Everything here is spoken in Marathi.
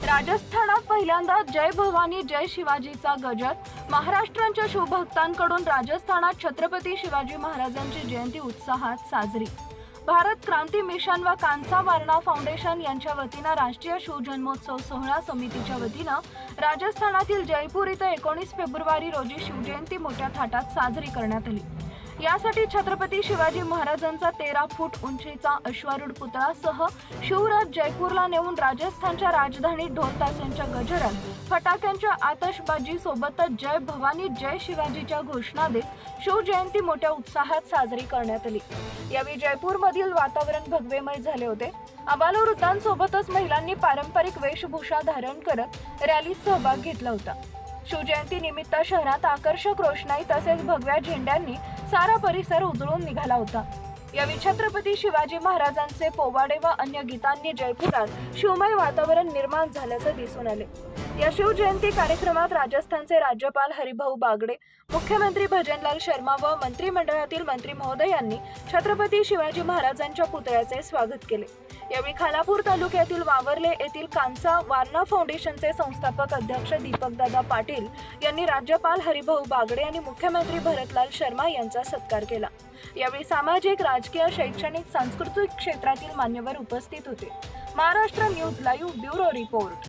राजस्थानात पहिल्यांदा जय भवानी जय शिवाजीचा गजर. महाराष्ट्रांच्या शिवभक्तांकडून राजस्थानात छत्रपती शिवाजी महाराजांची जयंती उत्साहात साजरी. भारत क्रांती मिशन व कांचा वारणा फाउंडेशन यांच्या वतीनं राष्ट्रीय शिवजन्मोत्सव सोहळा समितीच्या वतीनं राजस्थानातील जयपूर इथं एकोणीस फेब्रुवारी रोजी शिवजयंती मोठ्या थाटात साजरी करण्यात आली. यासाठी छत्रपती शिवाजी महाराजांचा तेरा फूट उंचीचा अश्वारूढ पुतळासह शिवराज जयपूरला नेऊन राजस्थानच्या राजधानी ढोलताशांच्या गजरात फटाक्यांच्या आतषबाजी सोबतच जय भवानी जय शिवाजीच्या घोषणा देत शिवजयंती मोठ्या उत्साहात साजरी करण्यात आली. यावेळी जयपूरमधील वातावरण भगवेमय झाले होते. आबालवृद्धांसोबतच महिलांनी पारंपरिक वेशभूषा धारण करत रॅलीत सहभाग घेतला होता. शिवजयंती निमित्त शहरात आकर्षक रोषणाई तसेच भगव्या झेंड्यांनी सारा परिसर उजळून निघाला होता. यावेळी छत्रपती शिवाजी महाराजांचे पोवाडे व अन्य गीतांनी जयपुरात शिवमय वातावरण निर्माण झाल्याचं दिसून आले. या शिवजयंती कार्यक्रमात राजस्थानचे राज्यपाल हरिभाऊ बागडे मुख्यमंत्री भजनलाल शर्मा व मंत्रिमंडळातील मंत्री महोदयांनी छत्रपती शिवाजी महाराजांच्या पुतळ्याचे स्वागत केले. यावेळी खालापूर तालुक्यातील वावरले येथील कांसा वारणा फाउंडेशनचे संस्थापक अध्यक्ष दीपकदादा पाटील यांनी राज्यपाल हरिभाऊ बागडे आणि मुख्यमंत्री भरतलाल शर्मा यांचा सत्कार केला. यावेळी सामाजिक राजकीय शैक्षणिक सांस्कृतिक क्षेत्रातील मान्यवर उपस्थित होते. Maharashtra news live bureau report.